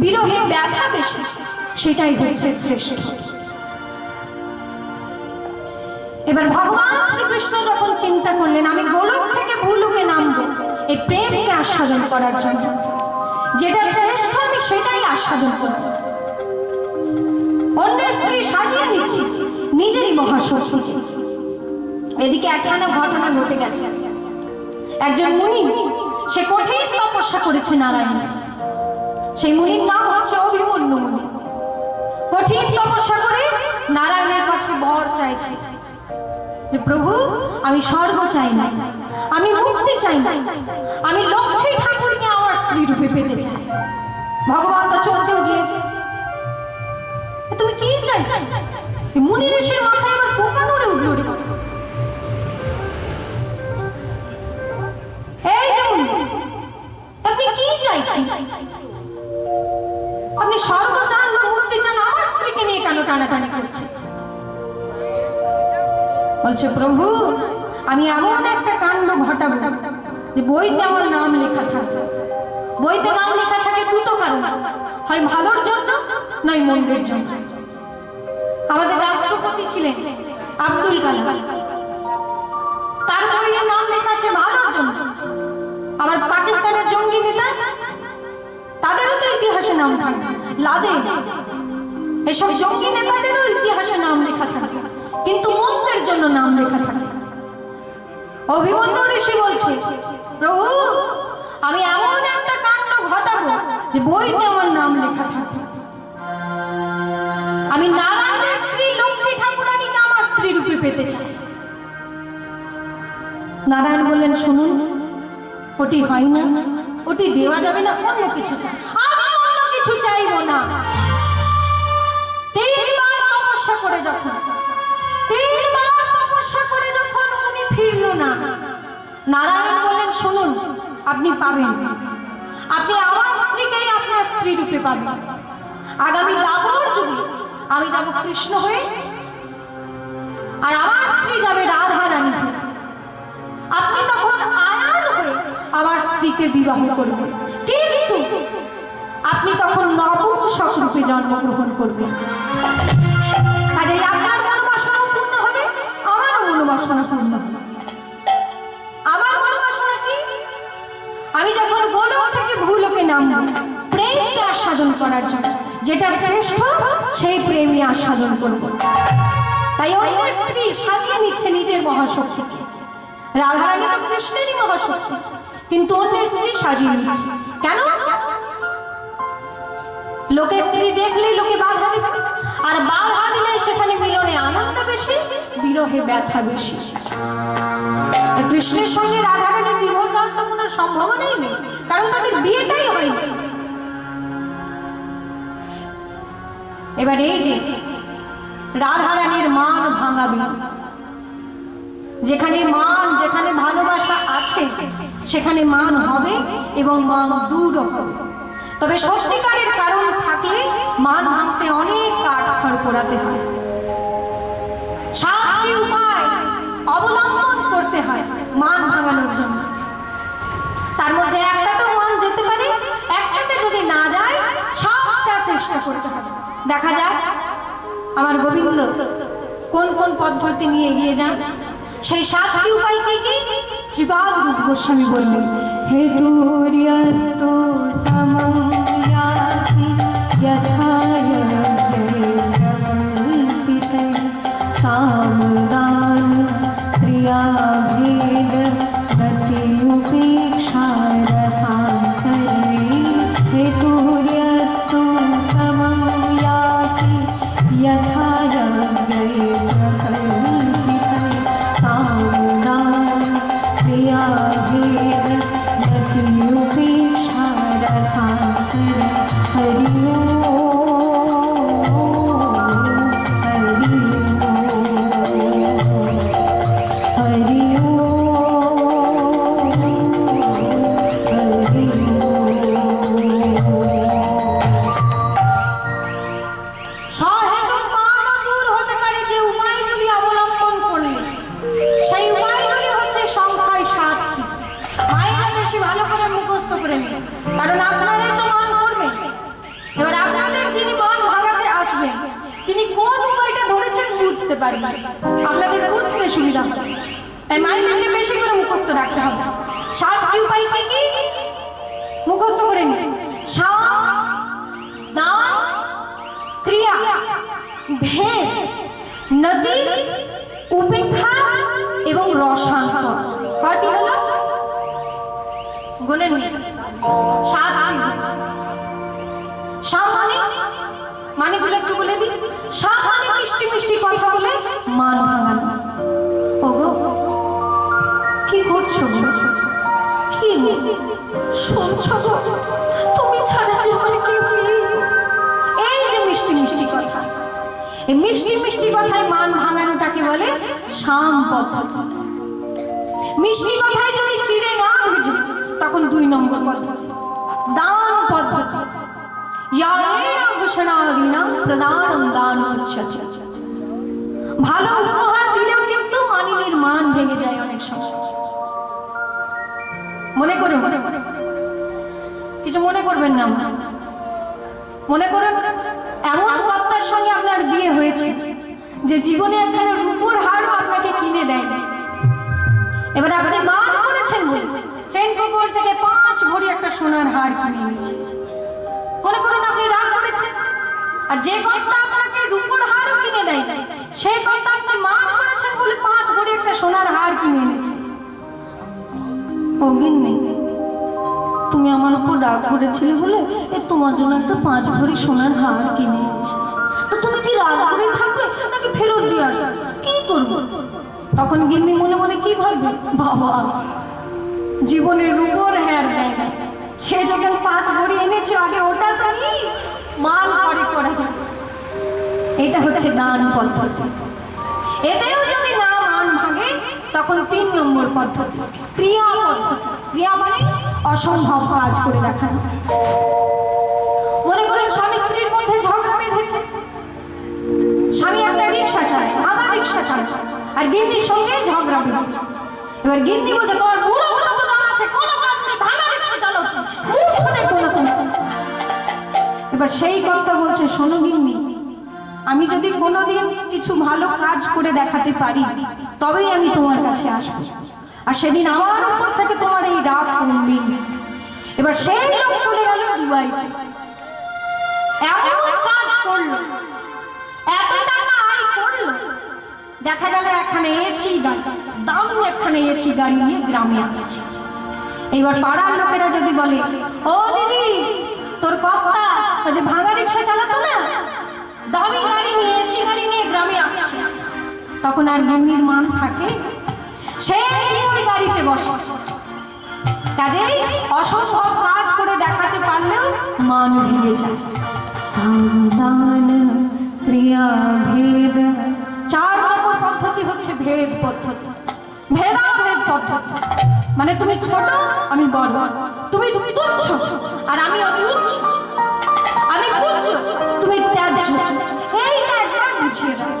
বিরহে ব্যথা বেশি, সেটাই হচ্ছে শ্রেষ্ঠ। এবার ভগবান শ্রীকৃষ্ণ যখন চিন্তা করলেন, আমি গোলক থেকে ভুলুকে নামবো, এই প্রেমকে আস্বাদন করার জন্য। যেটা শ্রেষ্ঠ, আমি সেটাই আস্বাদন করব। অন্যের স্ত্রী সাজিয়ে নিচ্ছি, নিজেরই মহাশক্তিকে এদিকে একখানা ঘটনা ঘটে গেছে। একজন মুনি, সে কঠিন তপস্যা করেছে নারায়ণ সেই মুনির নাম হচ্ছে অভিমন্যু মুনি। কঠিন তপস্যা করে নারায়ণের কাছে বর চাইছে। যে প্রভু, আমি স্বর্গ চাই না, আমি মুক্তি চাই না, আমি লক্ষ্মী ঠাকুরকে আমার স্ত্রী রূপে পেতে চাই। ভগবান তো চলতে উঠলেন। তুমি কি চাইছো? মুনি ঋষির মাথায় আমার পোকা নড়ে উঠল রে। এই যে আপনি কি চাইছেন? টানাটানি করছেন বলছে, প্রভু, আমি এমন একটা কাণ্ড যে বইতে আমার নাম লেখা থাকে। বইতে নাম লেখা থাকে দুটো কারণ, হয় ভালোর জন্য, নয় জন্য। আমাদের রাষ্ট্রপতি ছিলেন আব্দুল কালাম। তার বইয়ের নাম লেখা আছে ভালোর জন্য। আবার পাকিস্তানের জঙ্গি নেতা, তাদেরও তো ইতিহাসে নাম থাকে। লাদেন এসব জঙ্গি নেতাদেরও ইতিহাসে নাম লেখা থাকে। কিন্তু মন্দের জন্য নাম লেখা থাকে। অভিমন্যু ঋষি বলছে, প্রভু, আমি এমন একটা কাণ্ড ঘটাবো যে বইতে আমার নাম লেখা থাকে আমি নারায়ণের স্ত্রী লক্ষ্মী ঠাকুরানীকে আমার স্ত্রী রূপে পেতে চাই। নারায়ণ বললেন, শুনুন, ওটি হয় না, ওটি দেওয়া যাবে না, অন্য কিছু চাই। আমি অন্য কিছু চাইব না। করে যখন তপস্যা করে যখন উনি ফিরল না, নারায়ণ বললেন, শুনুন, আপনি পাবেন। আপনি আমার স্ত্রীকেই আপনার স্ত্রী রূপে পাবেন। আগামী যুগে আমি যাব কৃষ্ণ হয়ে, আর আমার স্ত্রী যাবে রাধা রানী আপনি তখন আয়ার হয়ে আমার স্ত্রীকে বিবাহ করবেন। কিন্তু আপনি তখন নপুংসক রূপে জন্মগ্রহণ করবেন। মনোবাসনা পূর্ণ আমার মনোবাসনা কি? আমি যখন গোলক থেকে ভূলোকে নামব প্রেমকে আস্বাদন করার জন্য। যেটা শ্রেষ্ঠ, সেই প্রেমই আস্বাদন করব। তাই অন্যের স্ত্রী সাজিয়ে নিচ্ছে নিজের মহাশক্তিকে। রাধারানী তো কৃষ্ণেরই মহাশক্তি, কিন্তু অন্যের স্ত্রী সাজিয়ে নিচ্ছে। কেন? লোকের স্ত্রী দেখলেই লোকে বাধা দেবে আর বাধা দিলে সেখানে মিলনে আনন্দ বেশি, বিরহে ব্যথা বেশি। কৃষ্ণের সঙ্গে কোনো সম্ভাবনাই নেই কারণ তাদের বিয়েটাই হয়নি। এবার এই যে রাধারানীর মান ভাঙাবে যেখানে মান, যেখানে ভালোবাসা আছে, সেখানে মান হবে এবং মান দূর হবে। তবে সত্যিকারের কারণ থাকলে মান ভাঙতে অনেক কাঠ খড় পোড়াতে হয়। সাতটি উপায় অবলম্বন করতে হয় মান ভাঙানোর জন্য। তার মধ্যে একটাতেও মান যেতে পারে, একটাতে যদি না যায় সাতটা চেষ্টা করতে হবে। দেখা যাক, আমার গোবিন্দ, কোন কোন পদ্ধতি নিয়ে এগিয়ে যান? সেই সাতটি উপায় কি কি? শ্রীপাদ রূপ গোস্বামী বললেন, হে তুর্যস্তু সমং ইয়াতি মানে মিষ্টি মিষ্টি কথা বলে মান ভাঙানো ওগো, কি করছ কি? শুনছো গো? তুমি ছাড়া যে আমার কেউ নেই। এই যে মিষ্টি মিষ্টি কথা। এই মিষ্টি মিষ্টি কথায় মান ভাঙানোটাকে বলে সাম পদ্ধতি। মিষ্টি কথায় যদি চিড়ে না ভেজে তখন দুই নম্বর পদ্ধতি। ইয়ারেণ ভূষণাদিনাম প্রদানম দিলেও কিন্তু মানিনীর মান ভেঙে যায় অনেক মনে করেন, এমন কর্তার সঙ্গে আপনার বিয়ে হয়েছে যে জীবনে একখানে রূপোর হারও আপনাকে কিনে দেয় এবার আপনি মান করেছেন সেন্ট থেকে পাঁচ ভরি একটা সোনার হার কিনে নিয়েছে। মনে করুন আপনি রাগ করেছেন। আর যে কর্তা আপনাকে রূপোর হারও কিনে দেয় সেই কর্তা আপনি মান করেছেন বলে পাঁচ ভরি একটা সোনার হার কিনে এনেছে। অগিন নেই। তুমি আমার উপর রাগ করেছিলে বলে এ তোমার জন্য একটা পাঁচ ভরি সোনার হার কিনে এনেছি। তো তুমি কি রাগ করে থাকবে নাকি ফেরত দিয়ে আসবে? কি করব? তখন গিন্নি মনে মনে কি ভাববে? বাবা, জীবনের রূপর হ্যার দেয় না। সে যখন পাঁচ ভরি এনেছে, আগে ওটা তো নি মান করে যায় এটা হচ্ছে দান পদ্ধতি। এতেও যদি না মান ভাঙে, তখন তিন নম্বর পদ্ধতি। ক্রিয়া পদ্ধতি। ক্রিয়া মানে অসম্ভব কাজ করে মনে করেন স্বামী স্ত্রীর মধ্যে ঝগড়া বেঁধেছে। স্বামী একটা রিক্সা চায় ভাঙা রিক্সা চায় আর গিন্নির সঙ্গে ঝগড়া বেঁধেছে। এবার গিন্নি বলছে, তোর বুড়ো বুড়ো আছে, কোনো কাজ নেই এবার সেই কথা বলছে, শোনো গিন্নি, আমি যদি কোনোদিন কিছু ভালো কাজ করে দেখাতে পারি, তবেই আমি তোমার কাছে আসব। আর সেদিন আমার উপর থেকে তোমার এই রাগ কমবে। এবার সেই লোক চলে গেল দুবাইতে। এমন কাজ করল, এত টাকা আয় করল। দেখা গেল একখানে এসি দারুণ একখানে এসি গাড়ি নিয়ে গ্রামে আসছে। এবার পাড়ার লোকেরা যদি বলে, ও দিদি, তোর কর্তা যে ভাঙা রিক্সা চালাতো না? দামি গাড়ি নিয়ে, এসি গাড়ি নিয়ে গ্রামে আসছে। তখন আর গিন্নির মান থাকে, সে ওই গাড়িতে বসে। কাজেই অসম্ভব কাজ করে দেখাতে পারলেও মান ভেঙে যায়। সাবধান, ক্রিয়া, ভেদ। চার নম্বর পদ্ধতি হচ্ছে ভেদ পদ্ধতি। ভেদাভেদ পদ্ধতি। মানে তুমি ছোট, আমি বড়। তুমি তুমি তুচ্ছ, আর আমি অতি উচ্চ। আমি পুচ্ছ তুমি ত্যায্য এইটা একবার বুঝিয়ে দাও।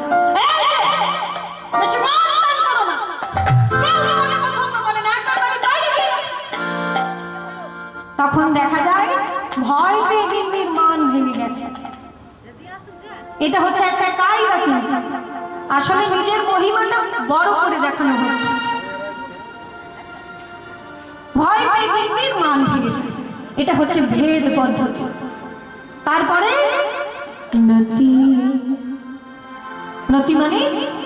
তখন দেখা যায়, ভয় পেয়ে গিন্নির মান ভেঙে গেছে। এটা হচ্ছে একটা কায়দা কিন্তু। আসলে নিজের মহিমাটা বড় করে দেখানো হচ্ছে। ভয় পেয়ে গিন্নির মান ভেঙে যায়। এটা হচ্ছে ভেদ পদ্ধতি। তারপরে নতি। মানে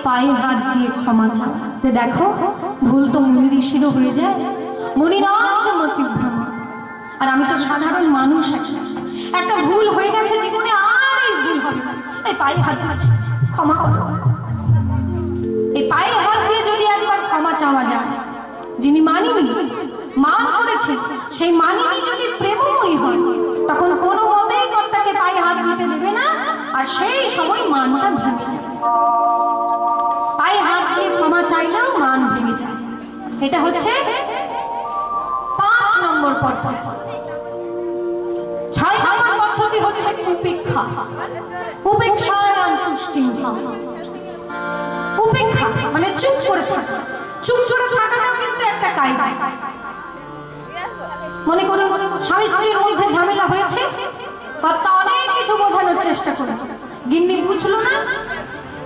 পায়ে হাত দিয়ে ক্ষমা দেখো, ভুল তো মুনি ঋষিরও হয়ে যায়। আর আমি তো সাধারণ মানুষ একটা ভুল হয়ে গেছে জীবনে আর এই ভুল হবে এই পায়ে হাত ক্ষমা করো। এই পায়ে হাত দিয়ে যদি একবার ক্ষমা চাওয়া যায়, যিনি মানিনি, মান করেছে, সেই মানিনি যদি প্রেমময়ী হয়, তখন কোনো দিতে দেবে না, আর সেই সময় মানটা ভেঙে যায়। পায়ে হাত দিয়ে ক্ষমা চাইলেও মান ভেঙে যায়। এটা হচ্ছে পাঁচ নম্বর পদ্ধতি। ছয় নম্বর পদ্ধতি হচ্ছে উপেক্ষা। উপেক্ষায় তুষ্টি উপেক্ষা মানে চুপ করে থাকা। চুপ করে কিন্তু একটা মনে করুন স্বামী স্ত্রীর মধ্যে ঝামেলা হয়েছে। কর্তা অনেক কিছু বোঝানোর চেষ্টা করে গিন্নি বুঝলো না?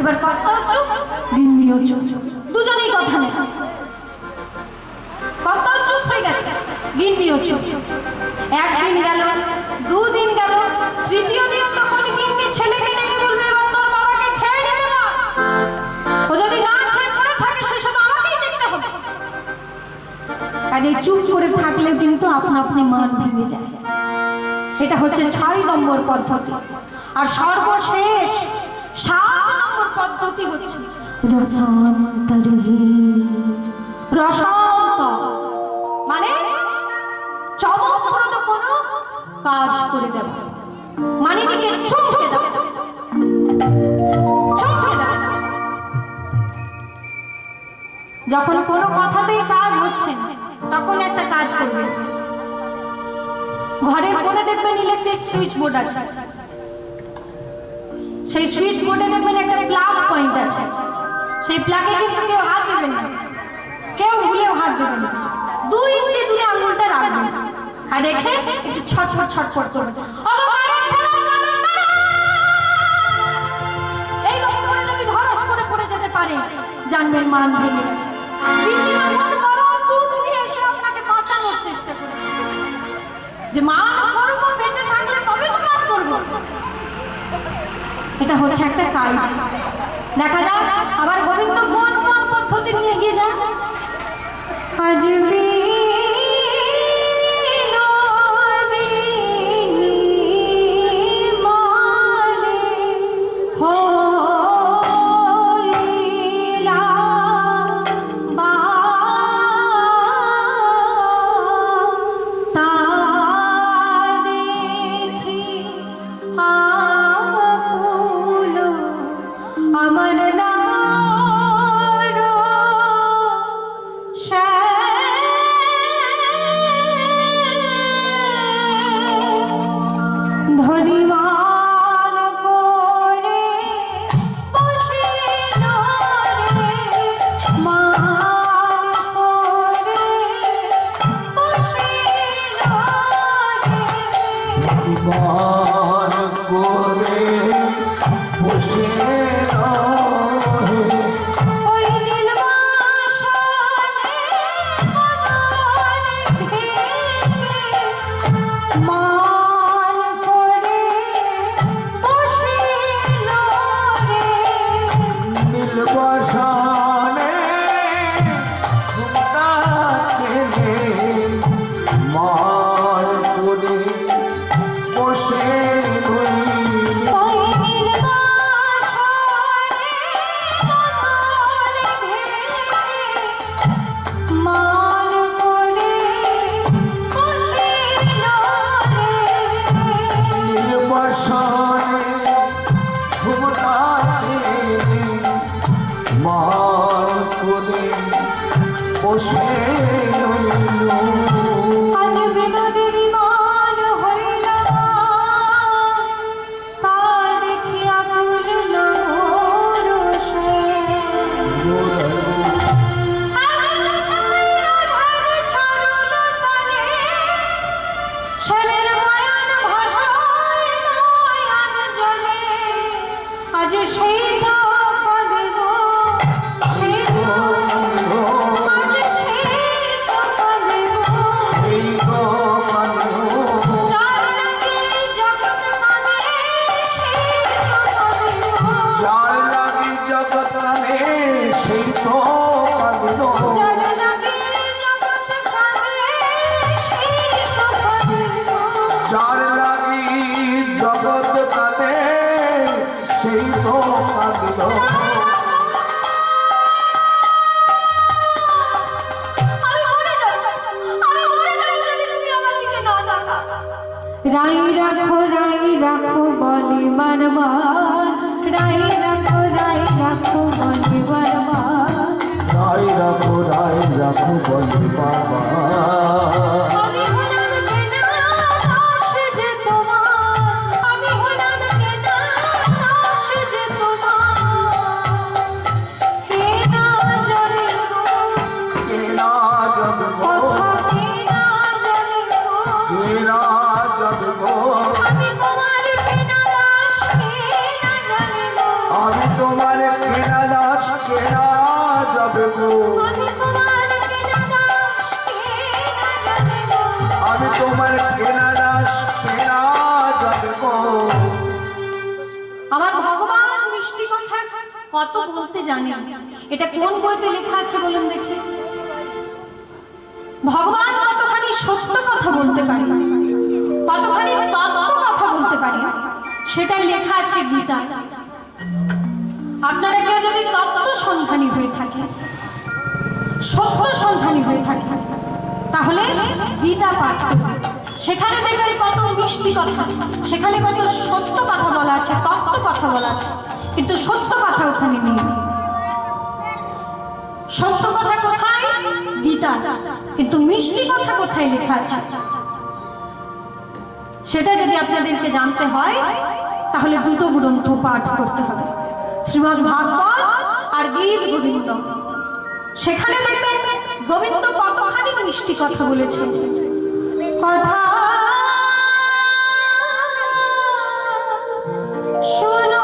এবার কর্তাও চুপ, গিন্নিও চুপ। দুজনেই কথা নেই। কর্তাও চুপ হয়ে গেছে, গিন্নিও চুপ। একদিন গেল, দুদিন গেল, তৃতীয় দিন তখন গিন্নি ডেকে বলবে এবার তোর বাবাকে খেয়ে ও যদি না খেয়ে পড়ে থাকে, সে আমাকেই দেখতে হবে। কাজে চুপ করে থাকলে কিন্তু আপনা আপনি মান ভেঙে যায়। এটা হচ্ছে ছয় নম্বর পদ্ধতি। আর সর্বশেষ সাত নম্বর পদ্ধতি হচ্ছে রসান্তরী। মানে চমকপ্রদ কোনো কাজ করে দেওয়া। মানে যখন কোনো কথাতেই কাজ হচ্ছে তখন একটা কাজ করবে। ঘরের কোণে দেখবেন ইলেকট্রিক সুইচ বোর্ড আছে। সেই সুইচ বোর্ডে দেখবেন একটা প্লাগ পয়েন্ট আছে। সেই প্লাগে কিন্তু কেউ হাত দেবেন না। কেউ ভুলেও হাত দেবেন না। দুই ইঞ্চি দূরে আঙুলটা রাখবেন। আর রেখে একটু ওগো, কারেন্ট খেলাও, এইরকম করে যদি করে যেতে পারে জানবেন মান ভেঙে গেছে। যে মান করব বেঁচে থাকলে তবে তো মান করব। এটা হচ্ছে একটা কাল। দেখা যাক, আবার গোবিন্দ কোন কোন পদ্ধতি নিয়ে এগিয়ে যান আজ は বলে বাবা। কত বলতে জানে। এটা কোন বইতে লেখা আছে বলুন দেখি? ভগবান কতখানি সত্য কথা বলতে পারে? কতখানি তত্ত্ব কথা বলতে পারে? সেটা লেখা আছে গীতা। আপনারা কেউ যদি তত্ত্ব সন্ধানী হয়ে থাকে, সত্য সন্ধানী হয়ে থাকে, তাহলে গীতা পাঠ সেখানে দেখবেন কত মিষ্টি কথা, সেখানে কত সত্য কথা বলা আছে, তত্ত্ব কথা বলা আছে। কিন্তু সত্য কথা ওখানে নেই। সত্য কথা কোথায়? গীতা। কিন্তু মিষ্টি কথা কোথায় লেখা আছে? সেটা যদি আপনাদেরকে জানতে হয়, তাহলে দুটো গ্রন্থ পাঠ করতে হবে। শ্রীমদ্ ভাগবত আর গীত গোবিন্দ। সেখানে দেখবেন গোবিন্দ কতখানি মিষ্টি কথা বলেছে। কথা শোনো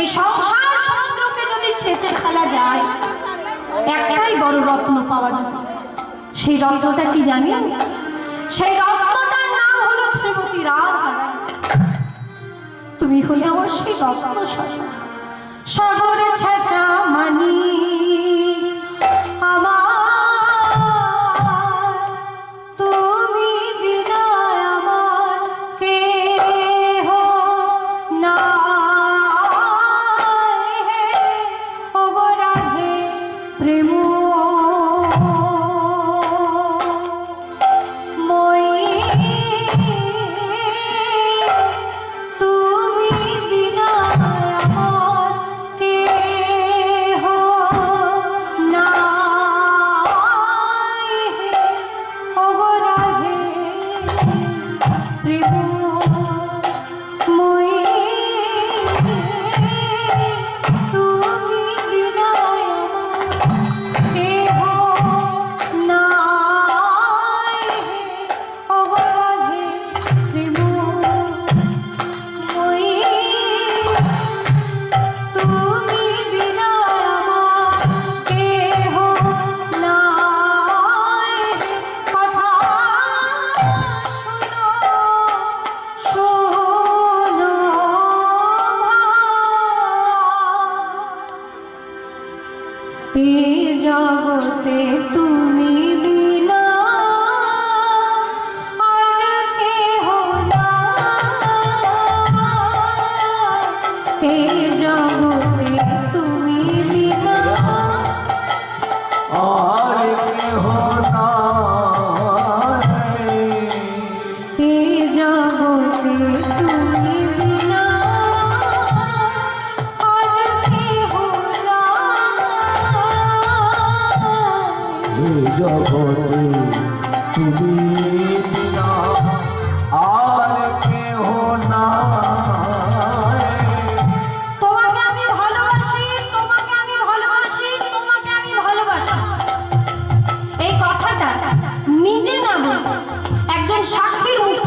এই সংসার সমুদ্রকে যদি ছেঁচে ফেলা যায় একটাই বড় রত্ন পাওয়া যায় সেই রত্নটা কি জানি সেই রত্নটার নাম হলো শ্রীমতী রাধা তুমি হলে আমার সেই রত্ন সাগর ছেঁচা মানি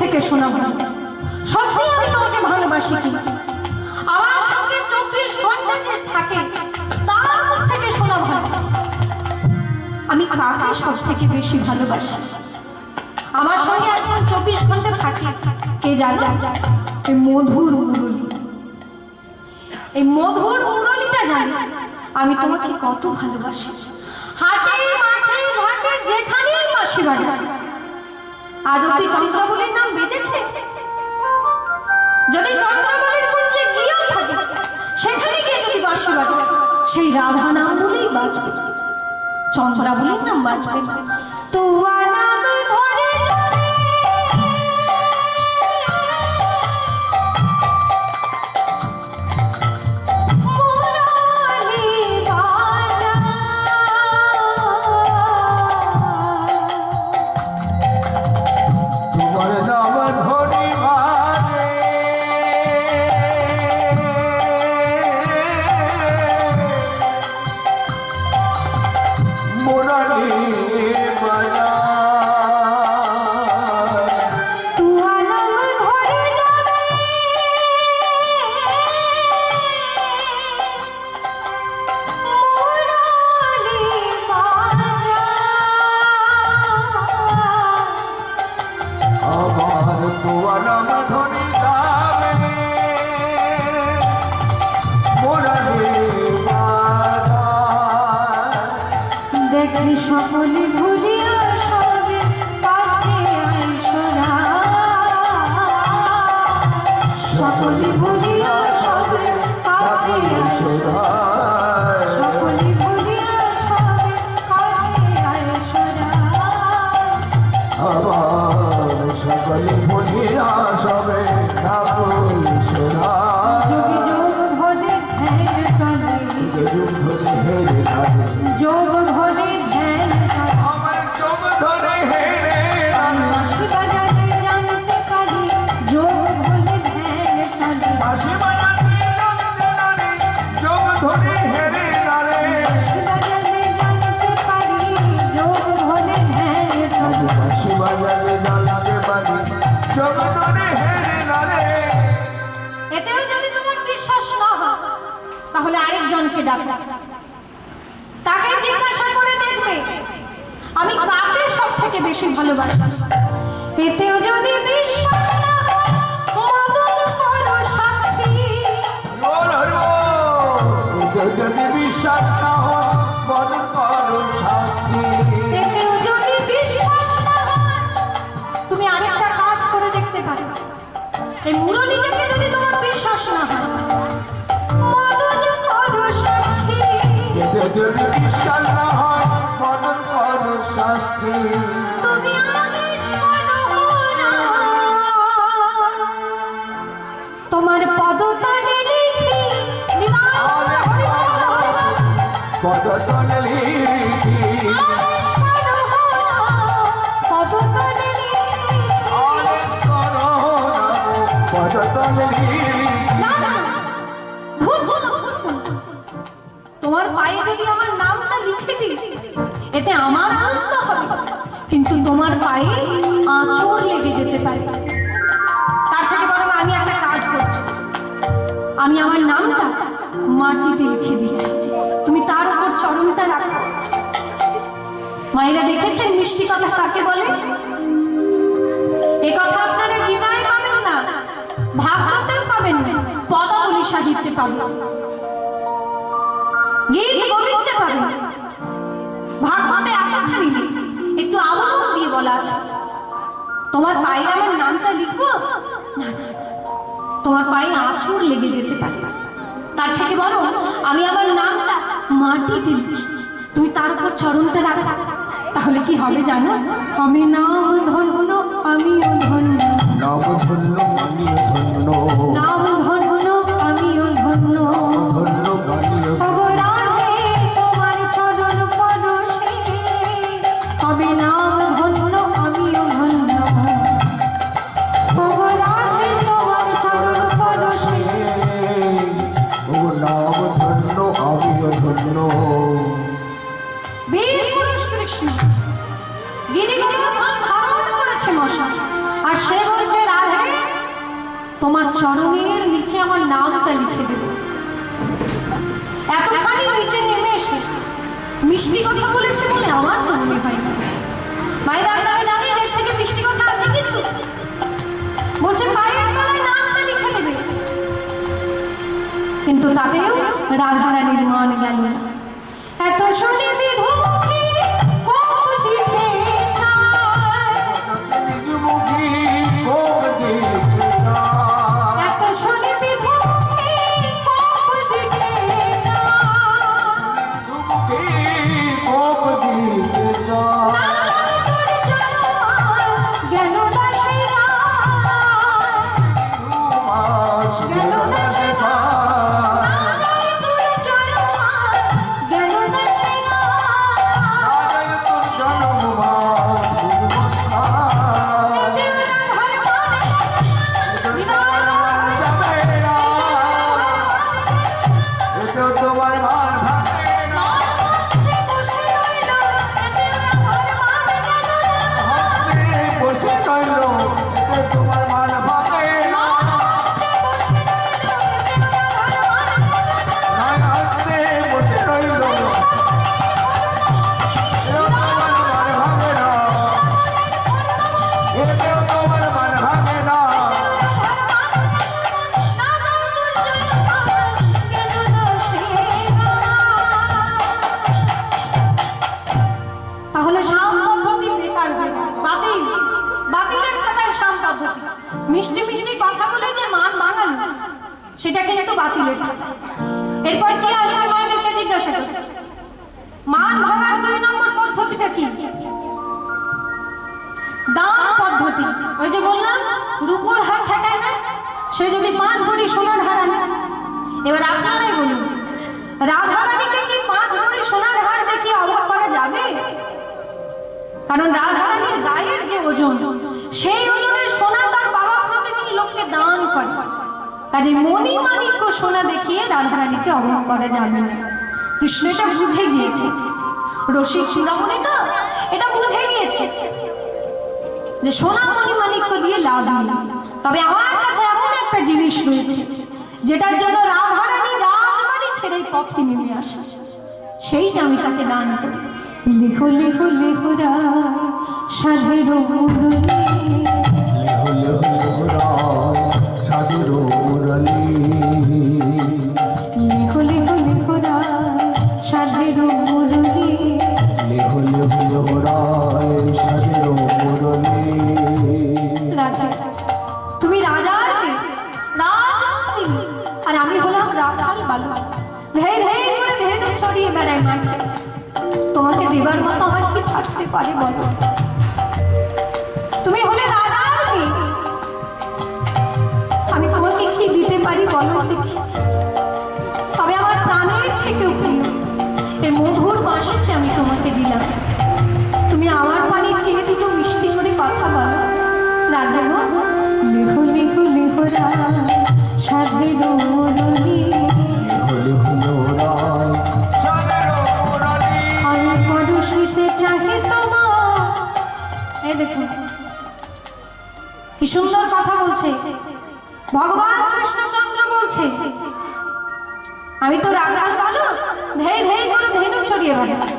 থেকে শোনা সত্যি আমি তোমাকে ভালোবাসি কি? আমার সঙ্গে চব্বিশ ঘণ্টা যে থাকে, তার মুখ থেকে শোনা ভালো। আমি কাকে সব থেকে বেশি ভালোবাসি? আমার সঙ্গে একদম চব্বিশ ঘণ্টা থাকে, কে যায় যায় এই মধুর মুরলি। এই মধুর মুরলিটা জানি, আমি তোমাকে কত ভালোবাসি। হাটে মাঠে ঘাটে যেখানেই বাসি বাজা আজ অব্দি চন্দ্রাবলীর নাম বেজেছে? যদি চন্দ্রাবলীর কুঞ্জে গিয়েও থাকে, সেখানে গিয়ে যদি বাঁশি বাজে, সেই রাধা নাম বলেই বাজবে। চন্দ্রাবলীর নাম বাজবে। নাম ধরে সকলে ভুলিয়া সবে তাহলে আরেকজনকে ডাকো। তাকে জিজ্ঞাসা করে দেখবে আমি কাকে সব থেকে বেশি ভালোবাসি? এতেও যদি বিশ্বাস না হয় মদন করো সাক্ষী যদি বিশ্বাস যদি বিশ্বাস না হয় মন করো শাস্তি। তোমার পদতলে লিখি। পদতলে লিখি পদতলে লিখি। পদতলে লিখি যদি আমার নামটা লিখে দিই, এতে আমার আনন্দ হবে। কিন্তু তোমার পায়ে আঁচড় লেগে যেতে পারে। তার থেকে বরং আমি একটা কাজ করছি। আমি আমার নামটা মাটিতে লিখে দিচ্ছি। তুমি তার উপর চরণটা রাখো। মায়েরা দেখেছেন মিষ্টি কথা কাকে বলে? এ কথা আপনারা গীতায় পাবেন না ভাগবতেও পাবেন না, পদাবলী সাহিত্যে পাবেন গীত গোবিন্দে পাবেন ভাগবতে এতখানি একটু আবরণ দিয়ে বলা আছে। তোমার পায়ে আমার নামটা লিখব? না না, তোমার পায়ে আঁচড় লেগে যেতে পারে। তার থেকে বলো আমি আমার নামটা মাটিতে লিখি। তুমি তার উপর চরণটা রাখা। তাহলে কি হবে জানো? আমি নাম ধন্য আমিও ধন্য। নাম ধন্য মানিয়ে ধন্য। নাম ধন্য ওই যে বললাম, রূপোর হার ঠেকায় না, সে যদি পাঁচ ভরি সোনার হার আনে। এবার আপনারাই বলুন, রাধারানীকে কি পাঁচ ভরি সোনার হার দেখিয়ে অবাক করা যাবে? কারণ রাধারানীর গায়ের যে ওজন, সেই ওজনের সোনা তার বাবা প্রতিদিন লোককে দান করে। কাজে মণি মাণিক্য সোনা দেখিয়ে রাধারানীকে অবাক করা যাবে। না কৃষ্ণ এটা বুঝে গিয়েছে। রসিক চূড়ামণি তো এটা বুঝে গিয়েছে। যে সোনা মণি মাণিক্য দিয়ে লাভ নেই। তবে আমার কাছে এমন একটা জিনিস রয়েছে যেটার জন্য রাধারানী রাজবাড়ি ছেড়ে পথে নেমে আসে। সেইটা আমি তাকে দান করি। লেখো লেখো লেখো রায় সাধের মুরলী লেহো লেহো লেহো রায়, সাধুর মুরলী সাধের মুরলী লেহো লেহো লেহো রাখাল বালু। ধেই ধেই করে ধেনু ছড়িয়ে বেড়াই মাঠে তোমাকে দেবার মতো আমার কি থাকতে পারে বলো? তুমি হলে রাজার কে? আমি তোমাকে কি দিতে পারি বলো দেখি। তবে আমার প্রাণের থেকেও প্রিয় এই মধুর বাঁশিকে আমি তোমাকে দিলাম। তুমি আমার পানে চেয়ে দুটো মিষ্টি করে কথা বলো। রাধা গো লেহো লেহো লেহো সাধের মুরলী সুন্দর কথা বলছে। ভগবান কৃষ্ণচন্দ্র বলছে, আমি তো রাখাল পালো ধেই ধেই করে ধেনু ছড়িয়ে বেড়াই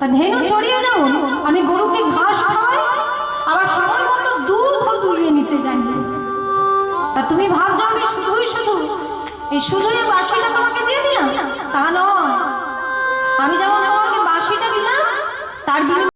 তা ধেনু ছড়িয়ে যাও আমি গরুকে ঘাস খাওয়াই, আবার সময় মতো দুধও দুলিয়ে নিতে জানি তা তুমি ভাবছ আমি শুধুই শুধু, এই শুধুই বাসিটা তোমাকে দিয়ে দিলাম? তা নয়, আমি যেমন তোমাকে বাসিটা দিলাম, তার বিনিময়ে